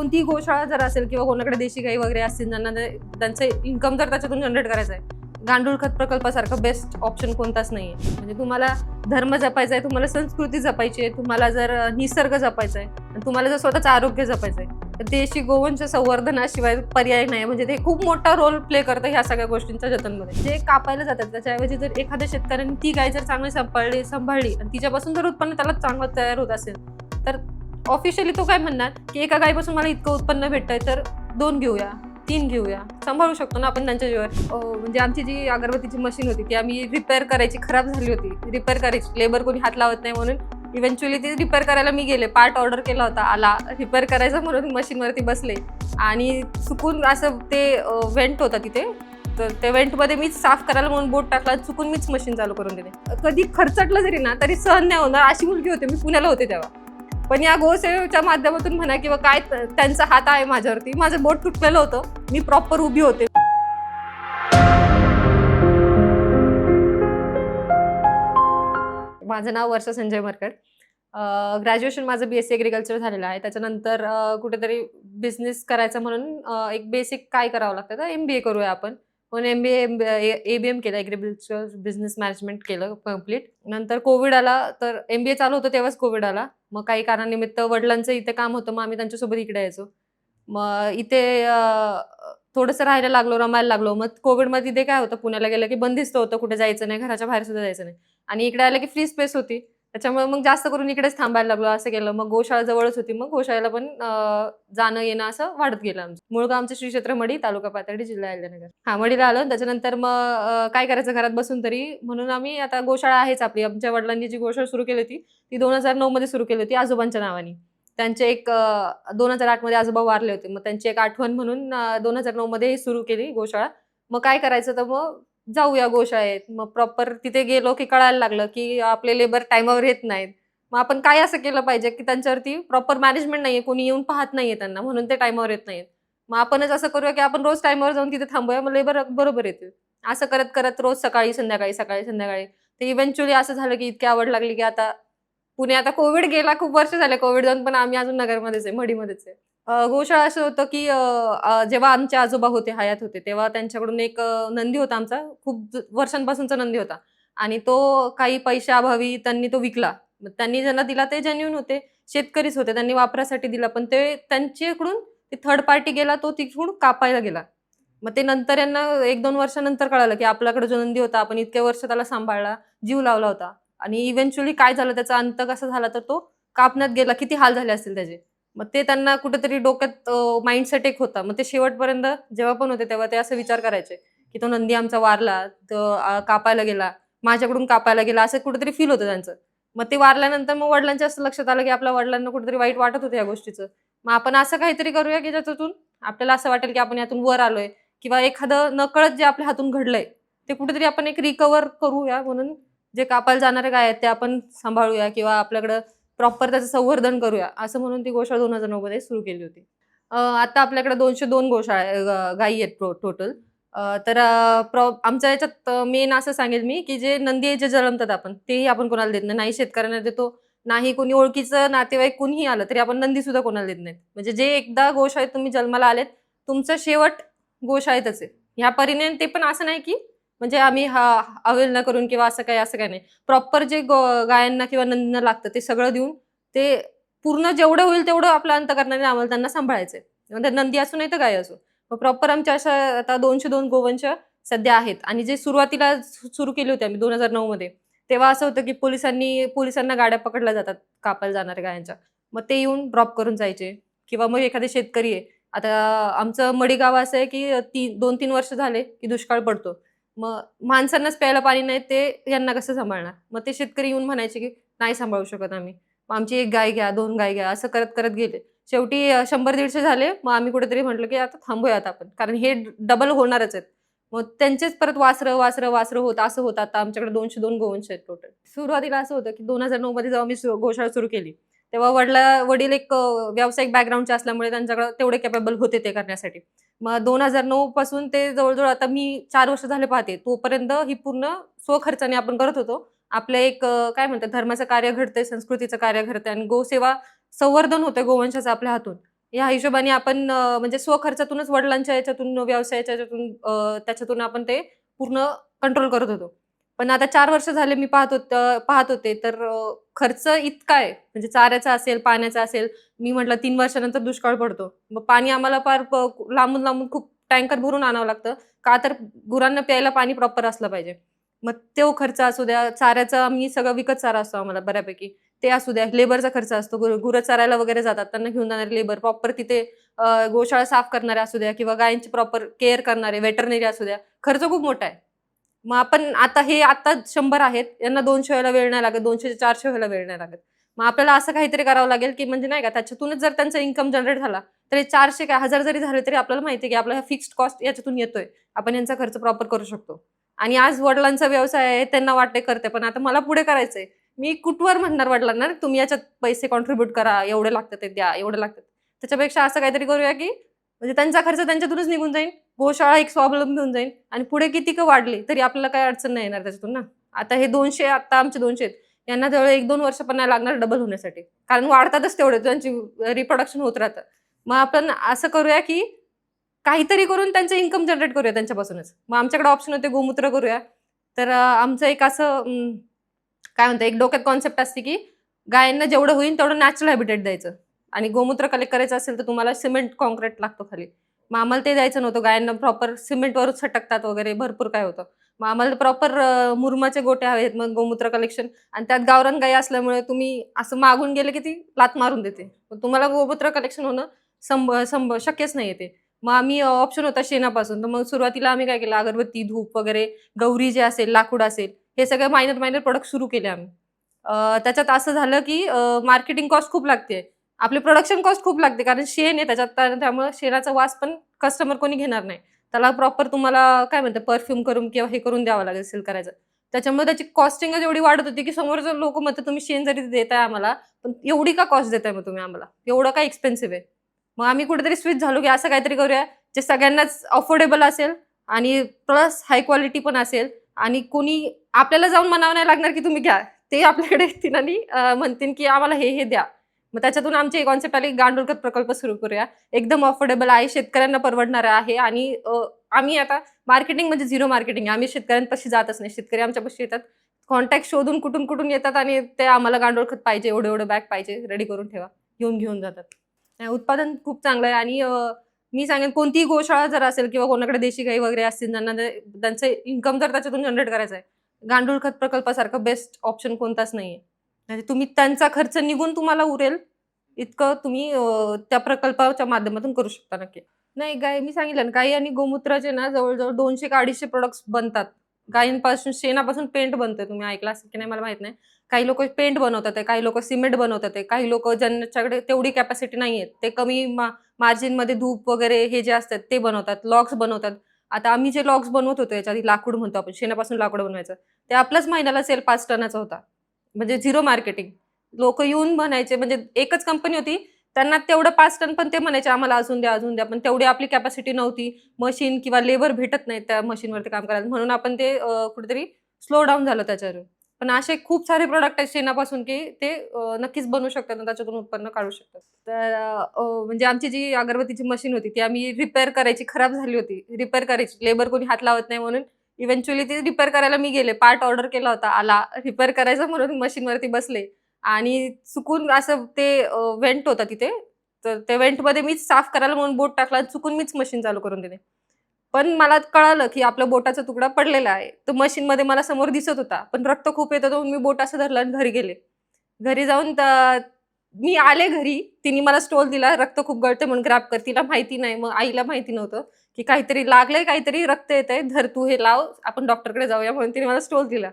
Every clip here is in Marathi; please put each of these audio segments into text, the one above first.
कोणतीही गोशाळा जर असेल किंवा कोणाकडे देशी गाई वगैरे असतील ज्यांना त्यांचं इन्कम जर त्याच्यातून जनरेट करायचं आहे गांडूळ खत प्रकल्पासारखं बेस्ट ऑप्शन कोणताच नाही आहे म्हणजे तुम्हाला धर्म जपायचा आहे तुम्हाला संस्कृती जपायची आहे तुम्हाला जर निसर्ग जपायचा आहे आणि तुम्हाला जर स्वतःचं आरोग्य जपायचं आहे तर देशी गोवंश संवर्धनाशिवाय पर्याय नाही. म्हणजे ते खूप मोठा रोल प्ले करतं ह्या सगळ्या गोष्टींच्या जतनमध्ये. जे कापायला जातात त्याच्याऐवजी जर एखाद्या शेतकऱ्यांनी ती गाय जर चांगली सांभाळली सांभाळली आणि तिच्यापासून जर उत्पन्न त्याला चांगलं तयार होत असेल तर ऑफिशियली तो काय म्हणणार? की एका गायीपासून मला इतकं उत्पन्न भेटतंय तर दोन घेऊया तीन घेऊया. सांभाळू शकतो ना आपण त्यांच्या जेव्हा म्हणजे आमची जी अगरबत्तीची मशीन होती ती आम्ही रिपेअर करायची खराब झाली होती. रिपेअर करायची. लेबर कोणी हात लावत नाही म्हणून. इव्हेंच्युअली ती रिपेअर करायला मी गेले. पार्ट ऑर्डर केला होता. आला. रिपेअर करायचं म्हणून मशीनवरती बसले. आणि चुकून असं ते वेंट होता तिथे. तर त्या वेंटमध्ये मीच साफ करायला म्हणून बोट टाकला चुकून मीच मशीन चालू करून दिले. कधी खर्चटलं जरी ना तरी सहन नाही होणार. अशी मुलगी होते. मी पुण्याला होते तेव्हा. पण या गोसेवेच्या माध्यमातून म्हणा किंवा काय त्यांचा हात आहे माझ्यावरती. माझं बोट तुटलेलं होतं. मी प्रॉपर उभी होते. माझं नाव वर्षा संजय मरकड. ग्रॅज्युएशन माझं बी एस सी ॲग्रिकल्चर झालेलं आहे. त्याच्यानंतर कुठेतरी बिझनेस करायचं म्हणून एक बेसिक काय करावं लागतं तर एम बी ए करूया आपण. पण M B A A B M केलं ॲग्रिकल्चर बिझनेस मॅनेजमेंट केलं कंप्लीट नंतर कोविड आला तर एम बी ए चालू होतं तेव्हाच कोविड आला. मग काही कारणानिमित्त वडिलांचं इथे काम होतं मग आम्ही त्यांच्यासोबत इकडे यायचो. मग इथे थोडंसं राहायला लागलो रमायला लागलो. मग कोविडमध्ये इथे काय होतं पुण्याला गेलं की बंदिस्त होतं. कुठे जायचं नाही घराच्या बाहेर सुद्धा जायचं नाही. आणि इकडे आलं की फ्री स्पेस होती. त्याच्यामुळे मग जास्त करून इकडेच थांबायला लागलो असं केलं. मग गोशाळा जवळच होती. मग गोशाळेला पण जाणं येणं असं वाढत गेलं आमचं. मुळगा आमचं श्री क्षेत्र मडी तालुका पातळी जिल्हा अहिल्यानगर. हा मडीला आलो. त्याच्यानंतर मग काय करायचं घरात बसून तरी म्हणून आम्ही आता गोशाळा आहेच आपली. आमच्या वडिलांनी जी गोशाळा सुरू केली होती ती दोन हजार नऊ मध्ये सुरू केली होती आजोबांच्या नावाने. त्यांचे एक दोन हजार आठमध्ये आजोबा वारले होते. मग त्यांची एक आठवण म्हणून दोन हजार नऊ मध्ये सुरू केली गोशाळा. मग काय करायचं तर मग जाऊया गोशाळेत. मग प्रॉपर तिथे गेलो की कळायला लागलं की आपले लेबर टायमावर येत नाहीत. मग आपण काय असं केलं पाहिजे की त्यांच्यावरती प्रॉपर मॅनेजमेंट नाहीये कोणी येऊन पाहत नाहीये त्यांना म्हणून ते टायमावर येत नाहीत. मग आपणच असं करूया की आपण रोज टायमावर जाऊन तिथे थांबूया मग लेबर बरोबर येतील. असं करत करत रोज सकाळी संध्याकाळी सकाळी संध्याकाळी. ते इव्हेंच्युअली असं झालं की इतकी आवड लागली की आता पुणे आता कोविड गेला खूप वर्ष झाले कोविड जाऊन पण आम्ही अजून नगरमध्येच आहे मढीमध्येच आहे. गोशाळा असं होतं की जेव्हा आमचे आजोबा होते हयात होते तेव्हा त्यांच्याकडून एक नंदी होता आमचा. खूप वर्षांपासूनचा नंदी होता. आणि तो काही पैशाअभावी त्यांनी तो विकला. मग त्यांनी ज्यांना दिला ते जेन्युन होते. शेतकरीच होते. त्यांनी वापरासाठी दिला. पण ते त्यांच्याकडून ते थर्ड पार्टी गेला तो तिकडून कापायला गेला. मग ते नंतर यांना एक दोन वर्षानंतर कळालं की आपल्याकडे जो नंदी होता आपण इतक्या वर्ष त्याला सांभाळला जीव लावला होता. आणि इव्हेंच्युअली काय झालं त्याचा अंत कसा झाला तर तो कापण्यात गेला. किती हाल झाले असतील त्याचे? मग ते त्यांना कुठेतरी डोक्यात माइंडसेट एक होता. मग ते शेवटपर्यंत जेव्हा पण होते तेव्हा ते असं विचार करायचे की तो नंदी आमचा वारला तो कापायला गेला माझ्याकडून कापायला गेला असं कुठेतरी फील होतं त्यांचं. मग ते वारल्यानंतर मग वडिलांच्या असं लक्षात आलं की आपल्या वडिलांना कुठेतरी वाईट वाटत होतं या गोष्टीचं. मग आपण असं काहीतरी करूया की ज्याच्यातून आपल्याला असं वाटेल की आपण यातून वर आलोय किंवा एखादं नकळत जे आपल्या हातून घडलंय ते कुठेतरी आपण एक रिकवर करूया म्हणून जे कापायला जाणारे काय आहेत ते आपण सांभाळूया किंवा आपल्याकडं प्रॉपर त्याचं संवर्धन करूया. असं म्हणून ती गोशाळा दोन हजार नऊमध्ये सुरू केली होती. आता आपल्याकडे दोनशे दोन गोशाळा अं, गायी आहेत टोटल तर प्रॉ आमच्या याच्यात मेन असं सांगेल मी की जे नंदी जे जन्मतात आपण तेही आपण कोणाला देत नाही. नाही शेतकऱ्यांना देतो नाही कोणी ओळखीचं नातेवाईक कोणीही आलं तरी आपण नंदी सुद्धा कोणाला देत नाहीत. म्हणजे जे एकदा गोशाळेत तुम्ही जन्माला आलेत तुमचं शेवट गोशाळेतच आहे. ह्या परीने ते पण असं नाही की म्हणजे आम्ही हा अवहेलना करून किंवा असं काही असं काही नाही. प्रॉपर जे गो- गायांना किंवा नंदींना लागतं ते सगळं देऊन ते पूर्ण जेवढं होईल तेवढं आपलं अंत करणारे आम्हाला त्यांना सांभाळायचंय. म्हणजे नंदी असू नाही तर गाय असो. मग प्रॉपर आमच्या अशा आता दोनशे दोन गोवंश सध्या आहेत. आणि जे सुरुवातीला सुरू केले होते आम्ही दोन हजार नऊ मध्ये तेव्हा असं होतं की पोलिसांनी पोलिसांना गाड्या पकडल्या जातात कापायला जाणाऱ्या गायांच्या. मग ते येऊन ड्रॉप करून जायचे. किंवा मग एखादे शेतकरी आहे. आता आमचं मडीगाव असं आहे की ती दोन तीन वर्ष झाले की दुष्काळ पडतो. मग माणसांनाच प्यायला पाणी नाही ते यांना कसं सांभाळणार? मग ते शेतकरी येऊन म्हणायचे की नाही सांभाळू शकत आम्ही. मग आमची एक गाय घ्या दोन गाय घ्या असं करत करत गेले. शेवटी शंभर दीडशे झाले. मग आम्ही कुठेतरी म्हटलं की आता थांबूया आता आपण. कारण हे डबल होणारच आहेत. मग त्यांचेच परत वासरं वासरं वासरं होत असं होतं. आता आमच्याकडे दोनशे दोन गोवंश आहेत टोटल सुरुवातीला असं होतं की दोन हजार नऊ मध्ये जेव्हा मी गोशाळा सुरू केली तेव्हा वडला वडील एक व्यावसायिक बॅकग्राऊंडचे असल्यामुळे त्यांच्याकडे तेवढे कॅपेबल होते ते करण्यासाठी. मग दोन हजार नऊ पासून ते जवळजवळ आता मी चार वर्ष झाले पाहते तोपर्यंत ही पूर्ण स्वखर्चाने आपण करत होतो आपलं एक काय म्हणतात धर्माचं कार्य घडतंय संस्कृतीचं कार्य घडतंय आणि गोसेवा संवर्धन होतंय गोवंशाचं आपल्या हातून या हिशोबाने आपण म्हणजे स्वखर्चातूनच वडिलांच्या याच्यातून व्यवसायाच्या याच्यातून त्याच्यातून आपण ते पूर्ण कंट्रोल करत होतो. पण आता चार वर्ष झाले मी पाहत होत पाहत होते तर खर्च इतका आहे म्हणजे चाऱ्याचा असेल, पाण्याचा असेल. मी म्हटलं तीन वर्षानंतर दुष्काळ पडतो. मग पाणी आम्हाला फार लांबून-लांबून खूप टँकर भरून आणावं लागतं. का तर गुरांना प्यायला पाणी प्रॉपर असलं पाहिजे. मग तो खर्च असू द्या, चाऱ्याचा आम्ही सगळं विकत चारा असतो आम्हाला बऱ्यापैकी. ते असू द्या, लेबरचा खर्च असतो. गुरं चरायला वगैरे जातात. त्यांना घेऊन जाणारे लेबर, प्रॉपर तिथे गोशाळा साफ करणारे असू द्या किंवा गायींची प्रॉपर केअर करणारे वेटरनरी असू द्या. खर्च खूप मोठा आहे. मग आपण आता हे आता शंभर आहेत. यांना दोनशे व्हायला वेळ नाही लागत. दोनशे चारशे व्हायला वेळ नाही लागत. मग आपल्याला असं काहीतरी करावं लागेल, की म्हणजे नाही का त्याच्यातूनच जर त्यांचा इन्कम जनरेट झाला, तरी चारशे काय हजार जरी झाले तरी आपल्याला माहिती आहे, की आपला फिक्स्ड कॉस्ट याच्यातून येतोय. आपण यांचा खर्च प्रॉपर करू शकतो. आणि आज वडिलांचा व्यवसाय आहे, त्यांना वाटते करते, पण आता मला पुढे करायचंय. मी कुठवर म्हणणार वडिलांना, तुम्ही याच्यात पैसे कॉन्ट्रीब्यूट करा, एवढे लागतात ते द्या, एवढे लागतात. त्याच्यापेक्षा असं काहीतरी करूया, की म्हणजे त्यांचा खर्च त्यांच्यातूनच निघून जाईल. गोशाळा एक स्वावलंबी होऊन जाईल आणि पुढे किती का वाढली, तरी आपल्याला काही अडचण नाही येणार त्याच्यातून ना. आता हे दोनशे आता आमचे दोनशे आहेत. यांना जवळ 1-2 वर्ष पण नाही लागणार डबल होण्यासाठी. कारण वाढतातच तेवढे त्यांची रिप्रोडक्शन होत राहतं. मग आपण असं करूया, की काहीतरी करून त्यांचं इन्कम जनरेट करूया त्यांच्यापासूनच. मग आमच्याकडे ऑप्शन होते गोमूत्र करूया. तर आमचं एक असं काय म्हणतं एक डोक्यात कॉन्सेप्ट असते, की गायांना जेवढं होईल तेवढं नॅचरल हॅबिटेट द्यायचं. आणि गोमूत्र कलेक्ट करायचं असेल तर तुम्हाला सिमेंट कॉन्क्रीट लागतो खाली. मग आम्हाला ते द्यायचं नव्हतं. गायींना प्रॉपर सिमेंटवरच सटकतात वगैरे भरपूर काय होतं. मग आम्हाला प्रॉपर मुरमाचे गोटे हवेत मग गोमूत्र कलेक्शन आणि त्यात गावरान गाई असल्यामुळे तुम्ही असं मागून गेले, की ती लात मारून देते. तुम्हाला गोमूत्र कलेक्शन होणं संभ संभ शक्यच नाही ते. मग आम्ही ऑप्शन होता शेणापासून. तर मग सुरुवातीला आम्ही काय केलं अगरबत्ती, धूप वगैरे, गौरी जे असेल, लाकूड असेल, हे सगळे मायनर मायनर प्रोडक्ट सुरू केले आम्ही. त्याच्यात असं झालं, की मार्केटिंग कॉस्ट खूप लागते. आपली प्रोडक्शन कॉस्ट खूप लागते कारण शेण आहे त्याच्यात त्यामुळे शेणाचा वास पण कस्टमर कोणी घेणार नाही. त्याला प्रॉपर तुम्हाला काय म्हणतात परफ्यूम करून किंवा हे करून द्यावं लागेल सेल करायचं. त्याच्यामुळे त्याची कॉस्टिंगच एवढी वाढत होती, की समोर जर लोक म्हणतात, "तुम्ही शेण जरी देताय आम्हाला, पण एवढी का कॉस्ट देताय मग तुम्ही आम्हाला? एवढं काय एक्सपेन्सिव्ह आहे?" मग आम्ही कुठेतरी स्विच झालो, की असं काहीतरी करूया, जे सगळ्यांनाच अफोर्डेबल असेल आणि प्लस हाय क्वालिटी पण असेल आणि कोणी आपल्याला जाऊन म्हणावं नाही लागणार, की तुम्ही घ्या. ते आपल्याकडे येतील आणि म्हणतील, की आम्हाला हे, हे द्या. मग त्याच्यातून आमची कॉन्सेप्ट आली गांडूळ खत प्रकल्प सुरू करूया. एकदम अफोर्डेबल आहे, शेतकऱ्यांना परवडणारा आहे आणि आम्ही आता मार्केटिंग म्हणजे झिरो मार्केटिंग आहे. आम्ही शेतकऱ्यांपाशी जातच नाही. शेतकरी आमच्यापाशी येतात. कॉन्टॅक्ट शोधून कुठून-कुठून येतात आणि ते आम्हाला गांडूळ खत पाहिजे, एवढं-एवढं बॅग पाहिजे, रेडी करून ठेवा. घेऊन घेऊन जातात. उत्पादन खूप चांगलं आहे आणि मी सांगेन कोणतीही गोशाळा जर असेल किंवा कोणाकडे देशी गाई वगैरे असतील ज्यांना त्यांचं इन्कम जर त्याच्यातून जनरेट करायचं आहे, गांडूळ खत प्रकल्पासारखं बेस्ट ऑप्शन कोणताच नाहीये. म्हणजे तुम्ही त्यांचा खर्च निघून तुम्हाला उरेल, इतकं तुम्ही त्या प्रकल्पाच्या माध्यमातून करू शकता नक्की. नाही, गाय मी सांगितलं ना, गाई आणि गोमूत्राचे ना जवळ-जवळ 200 का अडीचशे प्रोडक्ट्स बनतात. गायींपासून शेणापासून पेंट बनतोय. तुम्ही ऐकला असेल की नाही मला माहीत नाही. काही लोक पेंट बनवतात आहे, काही लोक सिमेंट बनवतात आहे, काही लोक ज्यांच्याकडे तेवढी कॅपॅसिटी नाही आहे ते कमी मा मार्जिनमध्ये धूप वगैरे हे जे असतात ते बनवतात, लॉग्स बनवतात. आता आम्ही जे लॉग्स बनवत होतो याच्या आधी लाकूड म्हणतो आपण, शेणापासून लाकूड बनवायचं. ते आपल्याच महिन्याला सेल पाच टनाचा होता. म्हणजे झिरो मार्केटिंग. लोक येऊन म्हणायचे म्हणजे एकच कंपनी होती. त्यांना तेवढं पाच टन पण ते म्हणायचे आम्हाला अजून द्या, अजून द्या. पण तेवढी आपली कॅपॅसिटी नव्हती. मशीन किंवा लेबर भेटत नाही त्या मशीनवरती काम करायला. म्हणून आपण ते कुठेतरी स्लो डाऊन झालं त्याच्यावर पण असे खूप सारे प्रोडक्ट आहेत शेणापासून, की ते नक्कीच बनवू शकतात आणि त्याच्यातून उत्पन्न काढू शकतात. तर म्हणजे आमची जी अगरबत्तीची मशीन होती ती आम्ही रिपेअर करायची, खराब झाली होती. रिपेअर करायची. लेबर कोणी हात लावत नाही म्हणून इव्हेंच्युअली ते रिपेअर करायला मी गेले. पार्ट ऑर्डर केला होता, आला. रिपेअर करायचा म्हणून मशीनवरती बसले आणि चुकून असं ते वेंट होता तिथे. तर त्या वेंटमध्ये मीच साफ करायला म्हणून बोट टाकला चुकून मीच मशीन चालू करून दिले पण मला कळालं, की आपला बोटाचा तुकडा पडलेला आहे. तो मशीनमध्ये मला समोर दिसत होता. पण रक्त खूप येत होतं म्हणून मी बोट असं धरलं आणि घरी गेले. घरी जाऊन मी आले घरी. तिने मला स्टोल दिला. रक्त खूप गळते म्हणून ग्रॅप कर. तिला माहिती नाही. मग आईला माहिती नव्हतं, की काहीतरी लागलंय, काहीतरी रक्त येतंय. धर तू हे लाव. आपण डॉक्टरकडे जाऊया म्हणून तिने मला स्टोल दिला.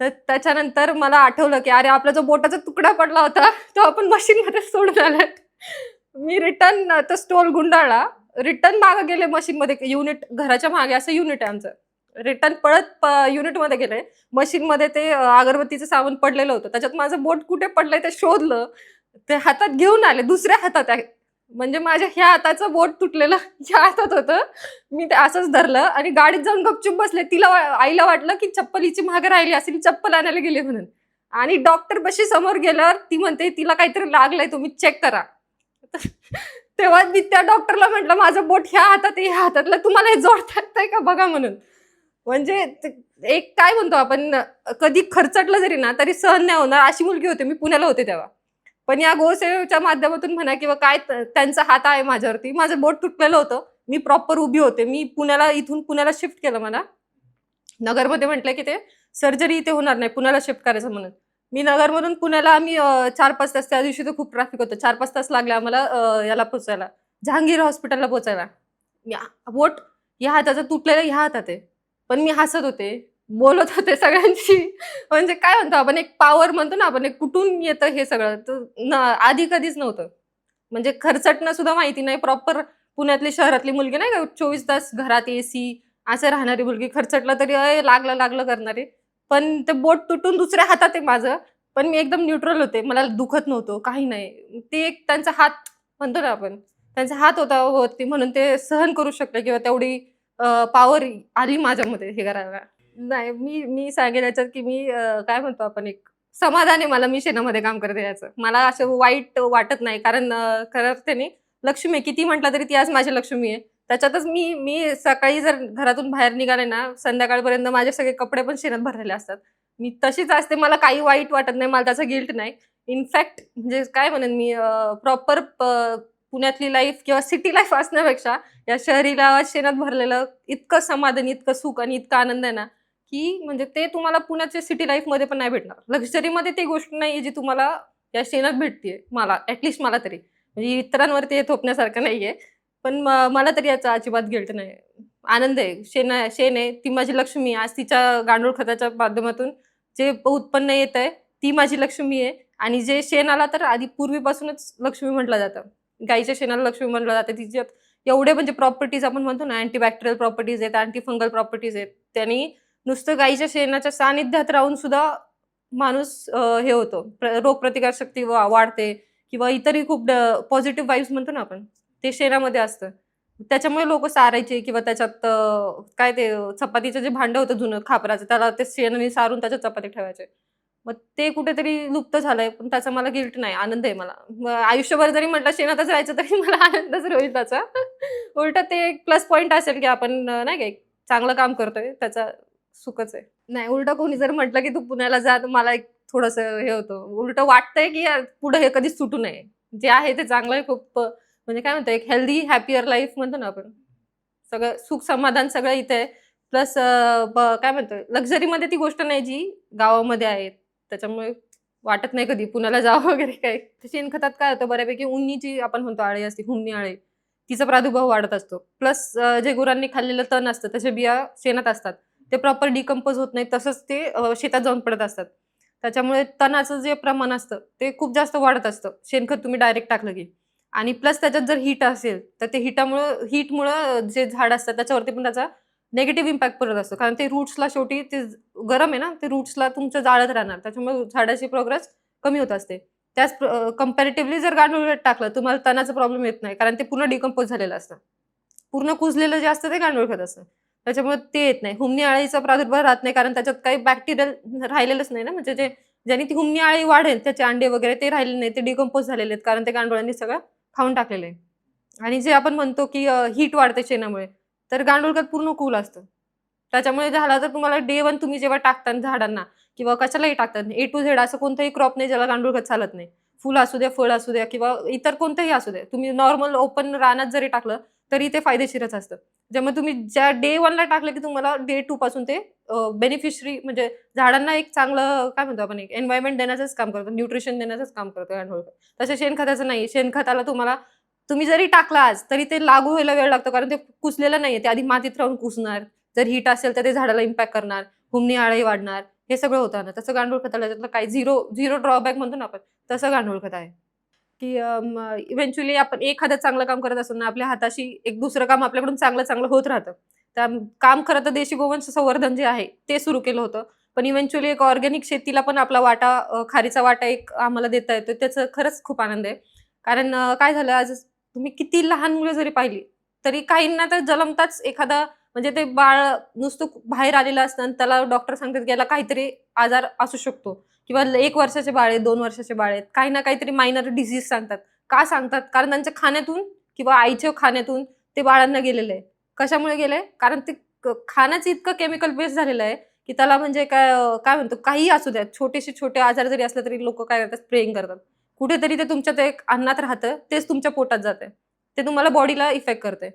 तर त्याच्यानंतर मला आठवलं, की अरे आपला जो बोटाचा तुकडा पडला होता, तो आपण मशीनमध्ये सोडून आला मी रिटर्न तो स्टोल गुंडाळला. रिटर्न मागे गेले मशीनमध्ये युनिट घराच्या मागे असं युनिट आहे आमचं. रिटर्न पळत प युनिटमध्ये गेले. मशीनमध्ये ते अगरबत्तीचं सामान पडलेलं होतं. त्याच्यात माझं बोट कुठे पडलंय ते शोधलं. ते हातात घेऊन आले. दुसऱ्या हातात आहे. म्हणजे माझ्या ह्या हाताचं बोट तुटलेलं ह्या हातात होतं. मी ते असंच धरलं आणि गाडीत जाऊन गपचूप बसले. तिला आईला वाटलं, की चप्पल हिची मागे राहिली असेल, चप्पल आणायला गेली म्हणून. आणि डॉक्टर बशी समोर गेल्यावर ती म्हणते, "तिला काहीतरी लागलंय, तुम्ही चेक करा." तेव्हा मी त्या डॉक्टरला म्हटलं माझं बोट ह्या हातात आहे, ह्या हातातलं तुम्हाला हे जोडता येतंय का बघा म्हणून म्हणजे एक काय म्हणतो आपण कधी खर्चटलं जरी ना तरी सहन नाही होणार अशी मुलगी होते मी पुण्याला होते तेव्हा पण या गोसेवेच्या माध्यमातून म्हणा किंवा काय त्यांचा हात आहे माझ्यावरती माझं बोट तुटलेलं होतं. मी प्रॉपर उभी होते. मी पुण्याला इथून पुण्याला शिफ्ट केलं मला. नगरमध्ये म्हटलं की ते सर्जरी इथे होणार नाही पुण्याला शिफ्ट करायचं म्हणून. मी नगरमधून पुण्याला आम्ही चार पाच तास त्या दिवशी तर खूप ट्रॅफिक होतं. चार पाच तास लागले आम्हाला याला पोचायला. जहांगीर हॉस्पिटलला पोचायला. बोट या हाताचं तुटलेलं ह्या हातात आहे. पण मी हसत होते. बोलत होते सगळ्यांशी. म्हणजे काय म्हणतो आपण एक पॉवर म्हणतो ना आपण एक कुठून येतं हे सगळं? तर आधी कधीच नव्हतं. म्हणजे खर्चटणं सुद्धा माहिती नाही. प्रॉपर पुण्यातली शहरातली मुलगी नाही का? चोवीस तास घरात एसी असं राहणारी मुलगी. खर्चटलं तरी अय लागलं लागलं करणारी. पण ते बोट तुटून दुसऱ्या हातात आहे माझं. पण मी एकदम न्यूट्रल होते. मला दुखत नव्हतं काही नाही. ते एक त्यांचा हात म्हणतो ना आपण त्यांचा हात होता होती म्हणून ते सहन करू शकले किंवा तेवढी पॉवर आली माझ्यामध्ये हे करायला. नाही मी मी सांगेन याच्यात की मी अं, काय म्हणतो आपण एक समाधान आहे मला मी शेणामध्ये काम करते याचं मला असं वाईट वाटत नाही कारण अं, खरं त्याने लक्ष्मी आहे किती म्हटलं तरी ती आज माझी लक्ष्मी आहे. त्याच्यातच मी मी सकाळी जर घरातून बाहेर निघाले ना संध्याकाळपर्यंत माझे सगळे कपडे पण शेणात भरलेले असतात. मी तशीच असते मला काही वाईट वाटत नाही मला त्याचा गिल्ट नाही. इनफॅक्ट म्हणजे काय म्हणेन मी प्रॉपर पुण्यातली लाईफ किंवा सिटी लाईफ असण्यापेक्षा या शहरी गावात शेणात भरलेलं इतकं समाधान इतकं सुख आणि इतका आनंद आहे ना की म्हणजे ते तुम्हाला पुण्याच्या सिटी लाईफमध्ये पण नाही भेटणार. लक्झरीमध्ये ती गोष्ट नाही जी तुम्हाला या शेणात भेटते मला ऍटलिस्ट मला तरी. म्हणजे इतरांवरती हे थोपण्यासारखं नाहीये. पण मला तरी याचा अजिबात गिल्ट नाही आनंद आहे. शेण शेण आहे. ती माझी लक्ष्मी आहे. आज तिच्या गांडूळ खताच्या माध्यमातून जे उत्पन्न येत आहे ती माझी लक्ष्मी आहे. आणि जे शेण आला तर आधी पूर्वीपासूनच लक्ष्मी म्हटलं जातं. गाईच्या शेणाला लक्ष्मी म्हटलं जातं. तिच्यात एवढे म्हणजे प्रॉपर्टीज आपण म्हणतो ना अँटीबॅक्टेरियल प्रॉपर्टीज आहेत अँटी फंगल प्रॉपर्टीज आहेत. त्यांनी नुसतं गाईच्या शेणाच्या सानिध्यात राहून सुद्धा माणूस हे होतो. रोगप्रतिकारशक्ती रोगप्रतिकार शक्ती वाढते किंवा इतरही खूप पॉझिटिव्ह वाईब्स म्हणतो ना आपण ते शेणामध्ये असतं. त्याच्यामुळे लोक सारायचे किंवा त्याच्यात काय ते चपातीचं जे भांडं होतं जुनं खापराचं त्याला ते शेणाने सारून त्याच्यात चपाती ठेवायचे. मग ते कुठेतरी लुप्त झालंय पण त्याचा मला गिल्ट नाही आनंद आहे मला. आयुष्यभर जरी म्हटलं शेणातच राहायचं तरी मला आनंदच होईल त्याचा. उलट ते एक प्लस पॉईंट असेल की आपण नाही का एक चांगलं काम करतोय त्याचा सुखच आहे. नाही उलट कोणी जर म्हटलं की तू पुण्याला जा तर मला एक थोडस हे होतं. उलट वाटतंय की पुढे हे कधीच सुटू नये. जे आहे ते चांगलं आहे खूप म्हणजे काय म्हणतो एक हेल्दी हॅपियर लाईफ म्हणतो ना आपण. सगळं सुख समाधान सगळं इथे आहे. प्लस काय म्हणतो लक्झरीमध्ये ती गोष्ट नाही जी गावामध्ये आहे. त्याच्यामुळे वाटत नाही कधी पुण्याला जावं वगैरे काय शेणखतात काय होतं बऱ्यापैकी उन्नीची आपण म्हणतो आळे असते हुमणी आळे. तिचा प्रादुर्भाव वाढत असतो. प्लस जे गुरांनी खाल्लेलं तण असतं त्याच्या बिया शेणात असतात. ते प्रॉपर डिकम्पोज होत नाही तसंच ते शेतात जाऊन पडत असतात. त्याच्यामुळे तणाचं जे प्रमाण असतं ते खूप जास्त वाढत असतं. शेणखत तुम्ही डायरेक्ट टाकलं की. आणि प्लस त्याच्यात जर हीट असेल तर ते हिटामुळं हीटमुळं जे झाड असतात त्याच्यावरती पण त्याचा नेगेटिव्ह इम्पॅक्ट पडत असतो. कारण ते रूट्सला शेवटी ते गरम आहे ना ते रूट्सला तुमचं जाळत राहणार. त्याच्यामुळे झाडाची प्रोग्रेस कमी होत असते. त्याच कम्पॅरेटिव्हली जर गांडूळ खत टाकलं तुम्हाला तणाचा प्रॉब्लेम येत नाही. कारण ते पूर्ण डिकम्पोज झालेलं असतं. पूर्ण कुजलेलं जे असतं ते गांडूळ खत असतं. त्याच्यामुळे ते येत नाही. हुमणी आळीचा प्रादुर्भाव राहत नाही कारण त्याच्यात काही बॅक्टेरियल राहिलेलंच नाही ना. म्हणजे जे ज्याने ती हुमणी आळी वाढेल त्याचे अंडे वगैरे ते राहिले नाही ते डिकम्पोज झालेले आहेत कारण ते गांडोळांनी सगळं खाऊन टाकलेलं आहे. आणि जे आपण म्हणतो की हीट वाढते शेणामुळे तर गांडोळकात खत पूर्ण कूल असतं. त्याच्यामुळे झाला तर तुम्हाला डे वन तुम्ही जेव्हा टाकता झाडांना किंवा कशालाही टाकतात ए टू झेड असं कोणतंही क्रॉप नाही ज्याला गांडूळ खत चालत नाही. फुल असू द्या फळ असू द्या किंवा इतर कोणतंही असू द्या तुम्ही नॉर्मल ओपन रानात जरी टाकलं तरी ते फायदेशीरच असतं. ज्यामुळे तुम्ही ज्या डे वनला टाकलं की तुम्हाला डे टू पासून ते बेनिफिशरी म्हणजे झाडांना एक चांगलं काय म्हणतो आपण एक एन्व्हायरमेंट देण्याचंच काम करतो न्यूट्रिशन देण्याचंच काम करतो गांडूळ तसं शेणखताचं नाही शेणखताला तुम्हाला तुम्ही जरी टाकला आज तरी ते लागू व्हायला वेळ लागतो कारण ते कुसलेलं नाहीये ते आधी मातीत राहून कुसणार जर हीट असेल तर ते झाडाला इम्पॅक्ट करणार हुमणी आळही वाढणार. हे सगळं होतं ना. तसं गांडूळ खताला त्यातलं काही झिरो झिरो ड्रॉबॅक म्हणतो ना आपण तसं गांडूळ खत आहे. की इव्हेंच्युअली आपण एखादं चांगलं काम करत असतो ना आपल्या हाताशी एक दुसरं काम आपल्याकडून चांगलं चांगलं होत राहतं. त्या काम खरं तर देशी गोवंश संवर्धन जे आहे ते सुरू केलं होतं. पण इव्हेंच्युअली एक ऑर्गॅनिक शेतीला पण आपला वाटा खारीचा वाटा एक आम्हाला देता येतो त्याचं खरंच खूप आनंद आहे. कारण काय झालं आज तुम्ही किती लहान मुलं जरी पाहिली तरी काहींना तर जन्मताच एखादा म्हणजे ते बाळ नुसतं बाहेर आलेलं असतं आणि त्याला डॉक्टर सांगतात की याला काहीतरी आजार असू शकतो. किंवा एक वर्षाचे बाळ आहेत दोन वर्षाचे बाळ आहेत. काही ना काहीतरी मायनर डिझीज सांगतात. का सांगतात? कारण त्यांच्या खाण्यातून किंवा आईच्या खाण्यातून ते बाळांना गेलेलं आहे. कशामुळे गेलंय? कारण ते खाण्याचं इतकं केमिकल बेस झालेलं आहे की त्याला म्हणजे काय काय म्हणतो? काही असू द्या. छोटेसे छोटे आजार जरी असले तरी लोक काय करतात? स्प्रेइंग करतात. कुठेतरी ते तुमच्या ते एक अन्नात राहतं तेच तुमच्या पोटात जाते ते तुम्हाला बॉडीला इफेक्ट करते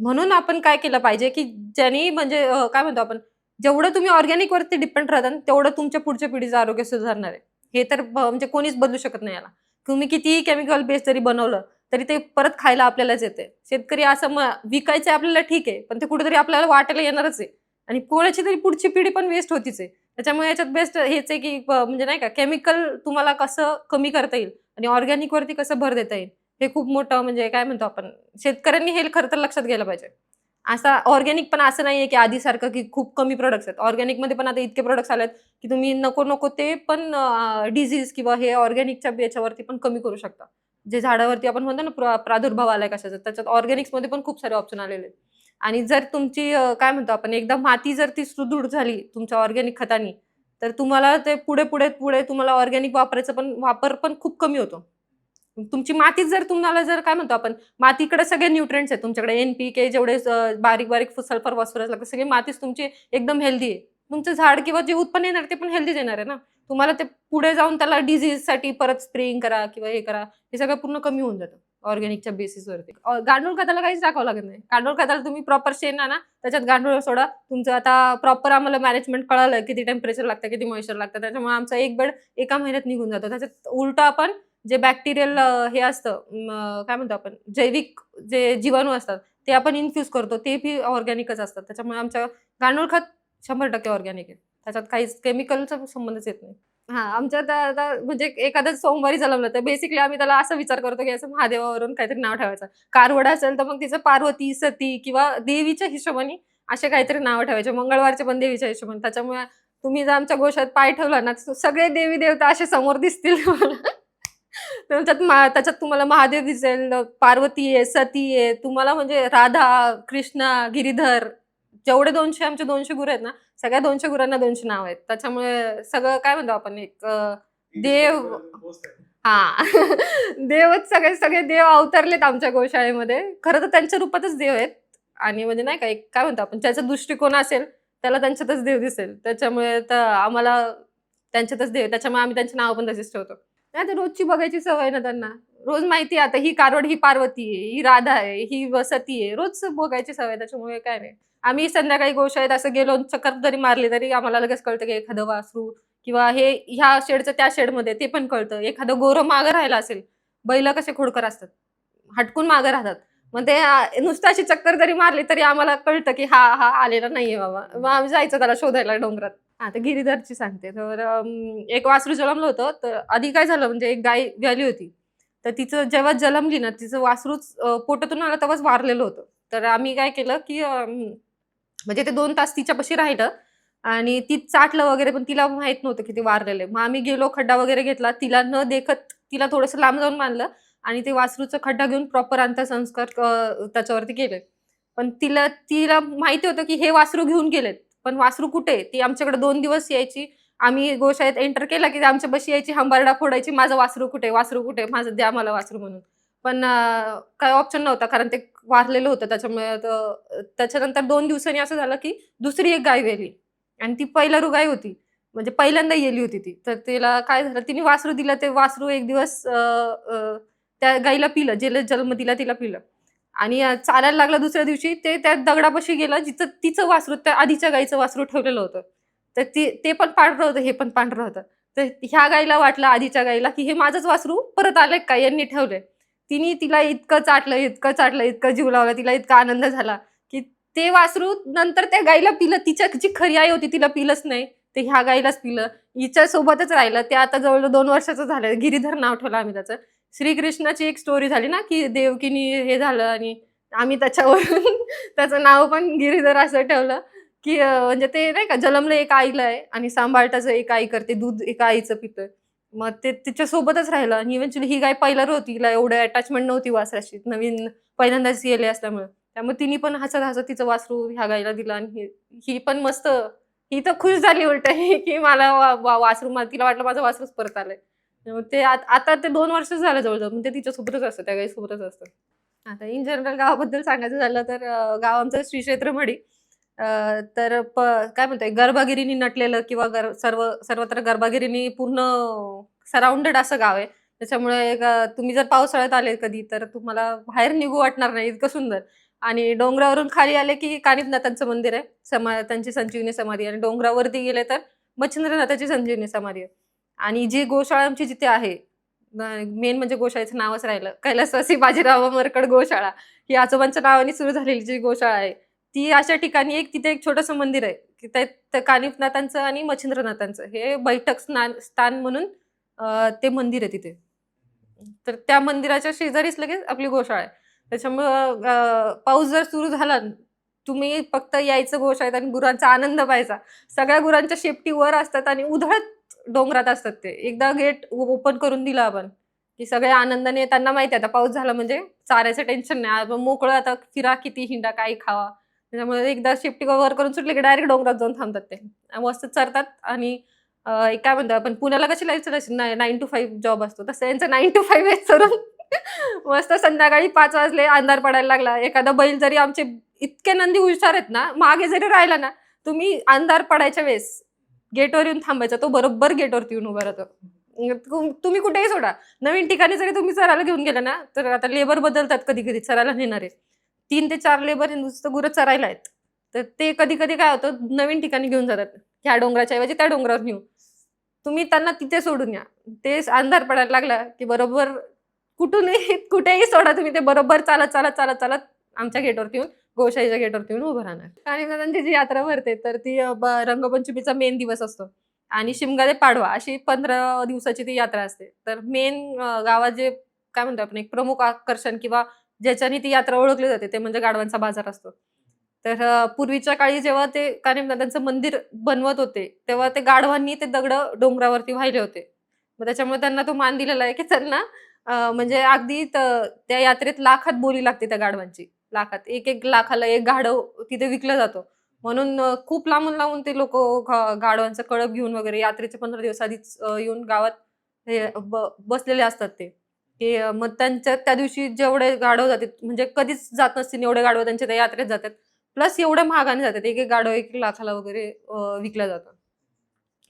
म्हणून आपण काय केलं पाहिजे की ज्यांनी म्हणजे अं, काय म्हणतो आपण जेवढं तुम्ही ऑर्गॅनिक वरती डिपेंड राहता तेवढं तुमच्या पुढच्या पिढीचं आरोग्य सुधारणार आहे. हे तर ब- म्हणजे कोणीच बदलू शकत नाही याला. तुम्ही कितीही केमिकल बेस जरी बनवलं तरी ते परत खायला आपल्यालाच येते शेतकरी असं म विकायचं आपल्याला ठीक आहे पण ते कुठेतरी आपल्याला वाटायला येणारच आहे. आणि कोणाची तरी पुढची पिढी पण वेस्ट होतीच आहे. त्याच्यामुळे याच्यात बेस्ट हेच आहे की ब- म्हणजे नाही का केमिकल तुम्हाला कसं कमी करता येईल आणि ऑर्गॅनिक वरती कसं भर देता येईल? हे खूप मोठं म्हणजे काय म्हणतो आपण शेतकऱ्यांनी हे खरं तर लक्षात घ्यायला पाहिजे. असा ऑर्गॅनिक पण असं नाहीये की आधीसारखं की खूप कमी प्रोडक्ट्स आहेत. ऑर्गॅनिकमध्ये पण आता इतके प्रोडक्ट्स आलेत की तुम्ही नको नको ते पण डिझीज किंवा हे ऑर्गॅनिकच्या याच्यावरती पण कमी करू शकता. जे झाडावरती आपण म्हणतो ना प्रा- प्रादुर्भाव आलाय कशाचा त्याच्यात ऑर्गॅनिक्समध्ये पण खूप सारे ऑप्शन आलेले आहेत. आणि जर तुमची काय म्हणतो आपण एकदा माती जर ती सुदृढ झाली तुमच्या ऑर्गॅनिक खतानी तर तुम्हाला ते पुढे पुढे पुढे तुम्हाला ऑर्गॅनिक वापरायचं पण वापर पण खूप कमी होतो. तुमची माती जर तुम्हाला जर काय म्हणतो आपण मातीकडे सगळे न्यूट्रिएंट्स आहेत. तुमच्याकडे एन पी के जेवढे बारीक बारीक सल्फर फॉस्फरस लागतात सगळी मातीच तुमची एकदम हेल्दी आहे. तुमचं झाड किंवा जे उत्पन्न येणार ते पण हेल्दीच येणार आहे ना? तुम्हाला ते पुढे जाऊन त्याला डिझीजसाठी परत स्प्रेइंग करा किंवा हे करा हे सगळं पूर्ण कमी होऊन जातं. ऑर्गॅनिकच्या बेसिसवरती गांडूळ खताला काहीच टाकावं लागत नाही. गांडूळ खताला तुम्ही प्रॉपर शेण ना त्याच्यात गांडूळ सोडा. तुमचं आता प्रॉपर आम्हाला मॅनेजमेंट कळालं किती टेम्परेचर लागतं किती मॉइश्चर लागतं त्याच्यामुळे आमचा एक बेड एका महिन्यात निघून जातो. त्याच्यात उलटं आपण जे बॅक्टेरियल हे असतं काय म्हणतो आपण जैविक जे जीवाणू असतात ते आपण इन्फ्यूज करतो ते बी ऑर्गॅनिकच असतात. त्याच्यामुळे आमच्या गांडूळ खत शंभर टक्के ऑर्गॅनिक आहे. त्याच्यात काहीच केमिकलचा संबंधच येत नाही. हा आमच्यात आता म्हणजे एखादं सोमवारी जलमलं तर बेसिकली आम्ही त्याला असा विचार करतो की असं महादेवावरून काहीतरी नाव ठेवायचं. कारवड असेल तर मग तिचं पार्वती सती किंवा देवीच्या हिशोबाने असे काहीतरी नाव ठेवायचे. मंगळवारचे पण देवीच्या हिशोबाने. त्याच्यामुळे तुम्ही जर आमच्या गोशात पाय ठेवला ना सगळे देवी देवता असे समोर दिसतील तुम्हाला. त्याच्यात मा- त्याच्यात तुम्हाला महादेव दिसेल पार्वती आहे सती आहे तुम्हाला म्हणजे राधा कृष्णा गिरीधर जेवढे दोनशे आमचे दोनशे गुरु आहेत ना सगळ्या दोनशे गुरांना दोनशे नाव आहेत. त्याच्यामुळे सगळं काय म्हणतो आपण एक देव हा. देवच सगळे सगळे देव अवतरलेत आमच्या गोशाळेमध्ये. खरं तर त्यांच्या रूपातच देव आहेत. आणि म्हणजे नाही का एक काय म्हणतो आपण ज्याचा दृष्टिकोन असेल त्याला त्यांच्यातच देव दिसेल. त्याच्यामुळे तर आम्हाला त्यांच्यातच देव त्याच्यामुळे आम्ही त्यांचे नाव पण तसेच ठेवतो नाही तर रोजची बघायची सवय ना त्यांना. रोज माहिती आहे आता ही कारवड ही पार्वती आहे ही राधा आहे ही वसती आहे. रोज बघायची सवय त्याच्यामुळे काय नाही. आम्ही संध्याकाळी गोशाळेत असं गेलो चक्कर जरी मारली तरी आम्हाला लगेच कळतं की एखादं वासरू किंवा हे ह्या शेडचं त्या शेडमध्ये ते पण कळतं. एखादं गोरं मागं राहिलं असेल बैल कसे खोडकर असतात? हटकून मागं राहतात. मग ते नुसतं अशी चक्कर जरी मारली तरी आम्हाला कळतं की हा हा आलेला नाहीये बाबा. मग आम्ही जायचं त्याला शोधायला डोंगरात. हा तर गिरीधरची सांगते. तर एक वासरू जन्मलं होतं तर आधी काय झालं म्हणजे एक गाय व्याली होती. तर तिचं जेव्हा जन्मली ना तिचं वासरूच पोटातून आलं तेव्हाच वारलेलं होतं. तर आम्ही काय केलं की म्हणजे ते दोन तास तिच्यापाशी राहिलं आणि ती चाटलं वगैरे पण तिला माहीत नव्हतं की ते वारलेलं आहे. मग आम्ही गेलो खड्डा वगैरे घेतला. तिला न देखत तिला थोडंसं लांब जाऊन मानलं आणि ते वासरूचं खड्डा घेऊन प्रॉपर अंत्यसंस्कार त्याच्यावरती केले. पण तिला तिला माहिती होतं की हे वासरू घेऊन गेलेत. पण वासरू कुठे? ती आमच्याकडे दोन दिवस यायची. आम्ही गोशाळेत एंटर केला की आमच्या बशी यायची हंबारडा फोडायची माझं वासरू कुठे? वासरू कुठे? माझं द्या मला वासरू म्हणून. पण काय ऑप्शन नव्हता कारण ते वारलेलं होतं. त्याच्यामुळे त्याच्यानंतर दोन दिवसांनी असं झालं की दुसरी एक गाय वेली आणि ती पहिला रुगाई होती. म्हणजे पहिल्यांदा येली होती ती. तर तिला काय झालं? तिने वासरू दिलं ते वासरू एक दिवस त्या गाईला पिलं. जे जन्म दिला तिला पिलं. आणि चालायला लागलं दुसऱ्या दिवशी ते त्या दगडापाशी गेलं जिथं तिचं वासरू त्या आधीच्या गाईचं वासरू ठेवलेलं होतं. तर ती ते पण पांढरं होतं हे पण पांढरं होतं. तर ह्या गाईला वाटलं आधीच्या गाईला की हे माझंच वासरू परत आलंय का? यांनी ठेवलंय. तिने तिला इतकं चाटलं इतकं चाटलं इतकं जीव लावला तिला इतका आनंद झाला की ते वासरू नंतर त्या गाईला पिलं. तिच्या जी खरी आई होती तिला पिलंच नाही. ते ह्या गाईलाच पिलं. हिच्या सोबतच राहिलं. ते आता जवळजवळ दोन वर्षाचं झालं. गिरीधर नाव ठेवलं आम्ही त्याचं. श्रीकृष्णाची एक स्टोरी झाली ना की देवकीनी हे झालं आणि आम्ही त्याच्यावरून त्याचं नाव पण गिरीधर असं ठेवलं की म्हणजे ते नाही का जलमलं एक आईला आहे आणि सांभाळताचं एक आई करते दूध एका आईचं पितं मग ते तिच्या सोबतच राहिलं आणि इव्हेंच्युअली ही गाय पहिला होती तिला एवढं अटॅचमेंट नव्हती वासराशी नवीन पहिल्यांदाच येले असल्यामुळे. त्यामुळे तिने पण हसत हसत तिचं वासरू ह्या गायला दिलं आणि ही- पण मस्त ही तर खुश झाली उलट की मला वा- वासरू मला तिला वाटलं माझं वासरूच परत आलंय. ते आता ते दोन वर्ष झालं जवळजवळ म्हणजे तिच्यासोबतच असतं त्या गाई सोबतच असतं. आता इन जनरल गावाबद्दल सांगायचं झालं तर गाव आमचं श्री क्षेत्र तर प काय म्हणतोय गर्भागिरीनी नटलेलं किंवा गर सर्व सर्वत्र गर्भागिरीनी पूर्ण सराउंडेड असं गाव आहे. त्याच्यामुळे तुम्ही जर पावसाळ्यात आले कधी तर तुम्हाला बाहेर निघू वाटणार नाही इतकं सुंदर. आणि डोंगरावरून खाली आले की कानिफनाथांचं मंदिर आहे समा त्यांची संजीवनी समाधी. आहे. आणि डोंगरावरती गेले तर मच्छिंद्रनाथाची संजीवनी समाधी आहे. आणि जी गोशाळा आमची जिथे आहे मेन म्हणजे गोशाळेचं नावच राहिलं. कैलासवासी बाजीराव मरकड गोशाळा. ही आजोबांच्या नावाने सुरू झालेली जी गोशाळा आहे ती अशा ठिकाणी एक तिथे एक छोटंसं मंदिर आहे. की ते कानिफनाथांचं कानिपनाथांचं आणि मच्छिंद्रनाथांचं. हे बैठक स्नान स्थान म्हणून ते मंदिर आहे तिथे. तर त्या मंदिराच्या शेजारीच लगेच आपली गोशाळा आहे. त्याच्यामुळं पाऊस जर सुरू झाला तुम्ही फक्त यायचं गोशाळेत आणि गुरांचा आनंद पाहायचा. सगळ्या गुरांच्या शेपटी वर असतात आणि उधळत डोंगरात असतात ते. एकदा गेट ओपन करून दिलं आपण की सगळे आनंदाने त्यांना माहिती आहे आता पाऊस झाला म्हणजे चाऱ्याचं टेन्शन नाही. आपण मोकळं आता फिरा किती हिंडा काही खावा. त्याच्यामुळे एकदा शिफ्टी वर करून सुटले की डायरेक्ट डोंगरात जाऊन थांबतात ते. मस्त चरतात आणि एक काय म्हणतो आपण पुण्याला कशी life nine to five job असतो. तसं यांचं नाईन टू फाईव्ह आहे सरून मस्त संध्याकाळी पाच वाजले अंधार पडायला लागला. एखादा बैल जरी आमचे इतके नंदी हुशार आहेत ना मागे जरी राहिला ना तुम्ही अंधार पडायच्या वेळेस गेटवर येऊन थांबायचा तो बरोबर गेटवरती येऊन उभा राहतो. तुम्ही कुठेही सोडा. नवीन ठिकाणी जरी तुम्ही चरायला घेऊन गेला ना तर आता लेबर बदलतात कधी कधी चरायला नेणारे तीन ते चार लेबर नुसतं गुरं चरायला आहेत. तर ते कधी कधी काय होतं नवीन ठिकाणी घेऊन जातात. ह्या डोंगराच्या ऐवजी त्या डोंगरावर नेऊ तुम्ही त्यांना तिथे सोडून या. ते अंधार पडायला लागला की बरोबर कुठूनही कुठेही सोडा तुम्ही ते बरोबर चालत चालत चालत चालत आमच्या गेटवरती येऊन गोशाईच्या गेटवरती येऊन उभं राहणार. आणि मग त्यांची जी यात्रा भरते तर ती रंगपंचमीचा मेन दिवस असतो. आणि शिमगा ते पाडवा अशी पंधरा दिवसाची ती यात्रा असते. तर मेन गावात जे काय म्हणतो आपण एक प्रमुख आकर्षण किंवा ज्याच्याने ती यात्रा ओळखली जाते ते म्हणजे गाडवांचा बाजार असतो. तर पूर्वीच्या काळी जेव्हा ते कानिमनाथांचं मंदिर बनवत होते तेव्हा ते गाढवांनी ते दगड डोंगरावरती वाहिले होते. मग त्याच्यामुळे त्यांना तो मान दिलेला आहे की त्यांना म्हणजे अगदी त्या यात्रेत लाखात बोली लागते त्या गाढवांची. लाखात. एक एक लाखाला एक गाढव तिथे विकलं जातं. म्हणून खूप लांबून लांबून ते लोक गाढवांचं कळप घेऊन वगैरे यात्रेचे पंधरा दिवस आधीच येऊन गावात हे बसलेले असतात ते. की मग त्यांच्या त्या दिवशी जेवढे गाढव जातात म्हणजे कधीच जात नसतील एवढे गाढव त्यांच्या त्या यात्रेत जातात. प्लस एवढ्या महागाने जातात. एक एक गाढव एक लाखाला वगैरे विकला विकलं जातं.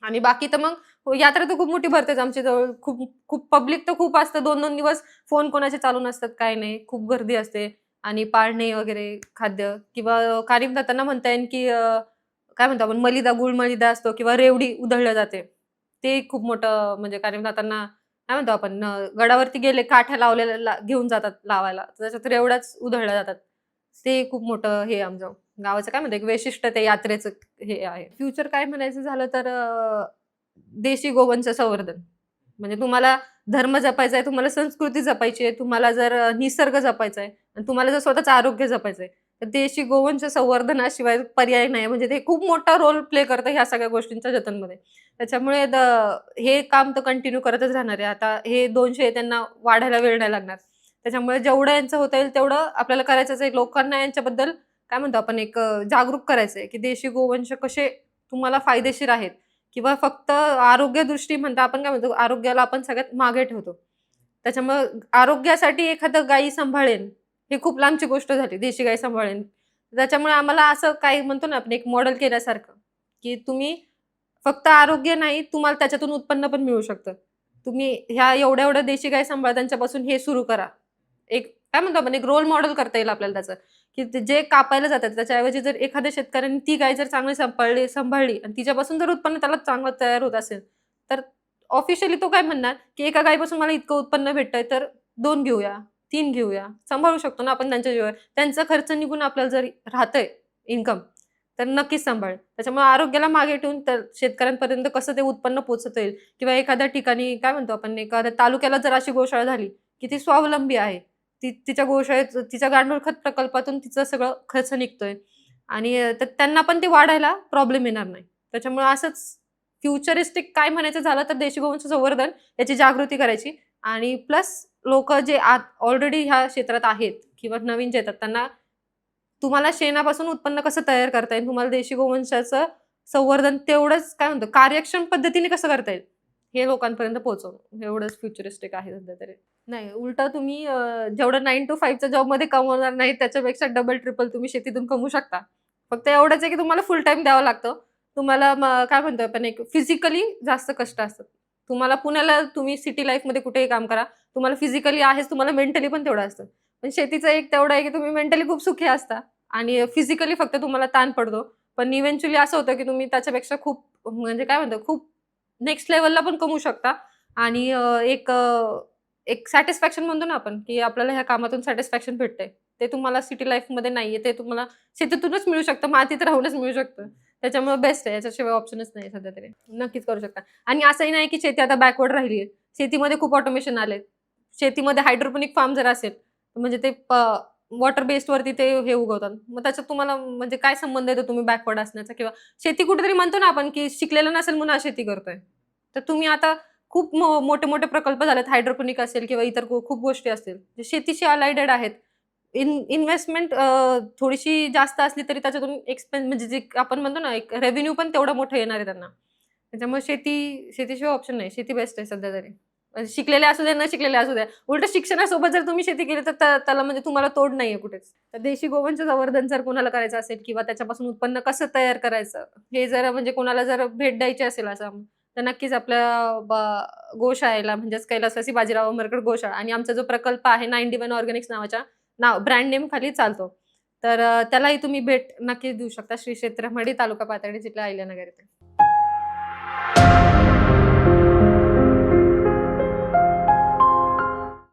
आणि बाकी तर मग हो, यात्रा तर खूप मोठी भरतेच आमच्या जवळ. खूप खूप पब्लिक तर खूप असतं. दोन दोन दिवस फोन कोणाचे चालू नसतात काय नाही. खूप गर्दी असते. आणि पाळणे वगैरे खाद्य किंवा कानिप जाताना म्हणता येईल की काय म्हणतो आपण मलिदा गुळ मलिदा असतो किंवा रेवडी उधळलं जाते. ते खूप मोठं म्हणजे कानिप जाताना काय म्हणतो आपण गडावरती गेले काठ्या लावलेल्या ला- घेऊन जातात लावायला. त्याच्यात रेवड्याच उधळल्या जातात. ते खूप मोठं हे आमचं गावाचं काय म्हणतं एक वैशिष्ट्य ते यात्रेचं हे आहे. फ्युचर काय म्हणायचं झालं तर देशी गोवंच संवर्धन. म्हणजे तुम्हाला धर्म जपायचा आहे तुम्हाला संस्कृती जपायची आहे तुम्हाला जर निसर्ग जपायचा आहे आणि तुम्हाला जर स्वतःचं आरोग्य जपायचं आहे तर देशी गोवंश संवर्धनाशिवाय पर्याय नाही. म्हणजे ते खूप मोठा रोल प्ले करतं ह्या सगळ्या गोष्टींच्या जतनमध्ये. त्याच्यामुळे द- हे काम तर कंटिन्यू करतच राहणार आहे. आता हे दोनशे त्यांना वाढायला वेळ नाही लागणार. त्याच्यामुळे जेवढं यांचं होता येईल तेवढं आपल्याला करायचंच आहे. लोकांना यांच्याबद्दल काय म्हणतो आपण एक जागरूक करायचं आहे की देशी गोवंश कसे तुम्हाला फायदेशीर आहेत. किंवा फक्त आरोग्यदृष्टी म्हणता आपण काय म्हणतो आरोग्याला आपण सगळ्यात मागे ठेवतो. त्याच्यामुळे आरोग्यासाठी एखादं गायी सांभाळेन हे खूप लांबची गोष्ट झाली देशी गाय सांभाळणे त्याच्यामुळे आम्हाला असं काही म्हणतो ना आपण एक मॉडेल केल्यासारखं की तुम्ही फक्त आरोग्य नाही तुम्हाला त्याच्यातून उत्पन्न पण मिळू शकतं. तुम्ही ह्या एवढ्या एवढ्या देशी गाय सांभाळ त्यांच्यापासून हे सुरू करा. एक काय म्हणतो आपण एक रोल मॉडेल करता येईल आपल्याला त्याचं. की ते जे कापायला जातात त्याच्याऐवजी जर एखाद्या शेतकऱ्याने ती गाय जर चांगली सांभाळली सांभाळली आणि तिच्यापासून जर उत्पन्न त्याला चांगलं तयार होत असेल तर ऑफिशियली तो काय म्हणणार की एका गायीपासून मला इतकं उत्पन्न भेटतंय तर दोन घेऊया. तीन घेऊया. सांभाळू शकतो ना आपण त्यांच्या जीवावर. त्यांचा खर्च निघून आपल्याला जर राहतंय इन्कम तर नक्कीच सांभाळ. त्याच्यामुळे आरोग्याला मागे ठेवून तर शेतकऱ्यांपर्यंत कसं ते उत्पन्न पोचवता येईल? किंवा एखाद्या ठिकाणी काय म्हणतो आपण एखाद्या तालुक्याला जर अशी गोशाळा झाली की ती स्वावलंबी आहे ती तिच्या गोशाळेत तिच्या गांडूळ खत प्रकल्पातून तिचं सगळं खर्च निघतोय. आणि तर त्यांना पण ते वाढायला प्रॉब्लेम येणार नाही. त्याच्यामुळे असंच फ्युचरिस्टिक काय म्हणायचं झालं तर देशी गोवंश संवर्धन याची जागृती करायची. आणि प्लस लोक जे आत ऑलरेडी ह्या क्षेत्रात आहेत किंवा नवीन जे येतात त्यांना तुम्हाला शेणापासून उत्पन्न कसं तयार करता येईल? तुम्हाला देशी गोवंशाचं संवर्धन तेवढंच काय म्हणतो कार्यक्षम पद्धतीने कसं करता येईल? हे लोकांपर्यंत पोहोचवणं. एवढंच फ्युचरिस्टिक आहे सध्या तरी. नाही उलटा तुम्ही जेवढं नाईन टू फाईव्हच्या जॉबमध्ये कमवणार नाही त्याच्यापेक्षा डबल ट्रिपल तुम्ही शेतीतून कमवू शकता. फक्त एवढंच आहे की तुम्हाला फुल टाइम द्यावं लागतं. तुम्हाला मग काय म्हणतो आपण एक फिजिकली जास्त कष्ट असतात. तुम्हाला पुण्याला तुम्ही सिटी लाईफमध्ये कुठेही काम करा तुम्हाला फिजिकली आहेच तुम्हाला मेंटली पण तेवढं असतं. पण शेतीचं एक तेवढं आहे की तुम्ही मेंटली खूप सुखी असता आणि फिजिकली फक्त तुम्हाला ताण पडतो. पण इव्हेंच्युअली असं होतं की तुम्ही त्याच्यापेक्षा खूप म्हणजे काय म्हणतो खूप नेक्स्ट लेवलला पण कमवू शकता. आणि एक एक सॅटिस्फॅक्शन म्हणतो ना आपण की आपल्याला ह्या कामातून सॅटिस्फॅक्शन भेटतंय. ते तुम्हाला सिटी लाईफमध्ये नाहीये ते तुम्हाला शेतीतूनच मिळू शकतं मातीत राहूनच मिळू शकतं. त्याच्यामुळे बेस्ट आहे. याच्याशिवाय ऑप्शनच नाही सध्या तरी. नक्कीच करू शकता. आणि असंही नाही की शेती आता बॅकवर्ड राहिली आहे शेतीमध्ये खूप ऑटोमेशन आले शेतीमध्ये हायड्रोपोनिक फार्म जर असेल म्हणजे ते वॉटर बेस्डवरती ते हे उगवतात. मग त्याच्यात तुम्हाला म्हणजे काय संबंध येतो तुम्ही बॅकवर्ड असण्याचा? किंवा शेती कुठेतरी म्हणतो ना आपण की शिकलेलं नसेल म्हणून शेती करतोय. तर तुम्ही आता खूप मोठे मोठे प्रकल्प झालेत. हायड्रोपोनिक असेल किंवा इतर खूप गोष्टी असतील. जे शेतीशी अलायडेड आहेत इन इन्व्हेस्टमेंट थोडीशी जास्त असली तरी त्याच्यातून एक्सपेन्स म्हणजे जे आपण म्हणतो ना एक रेव्हेन्यू पण तेवढं मोठं येणार आहे त्यांना. त्याच्यामुळे शेती शेतीशिवाय ऑप्शन नाही. शेती बेस्ट आहे सध्या तरी. म्हणजे शिकलेले असू द्या न शिकलेले असू द्या उलट शिक्षणासोबत जर तुम्ही शेती केली तर त्याला म्हणजे तुम्हाला तोड नाहीये कुठेच. तर देशी गोवंश संवर्धन जर कोणाला करायचं असेल किंवा त्याच्यापासून उत्पन्न कसं तयार करायचं हे जर म्हणजे कोणाला जर भेट द्यायची असेल असं तर नक्कीच आपल्या गोशाळेला म्हणजेच कैलासवासी बाजीराव अमरकड गोशाळा आणि आमचा जो प्रकल्प आहे नाईन्टी वन ऑर्गॅनिक्स नावाच्या नाव ब्रँड नेम खाली चालतो. तर त्यालाही तुम्ही भेट नक्कीच देऊ शकता. श्री क्षेत्र मडी तालुका पातळी जिल्हा अहिल्यानगर इथे.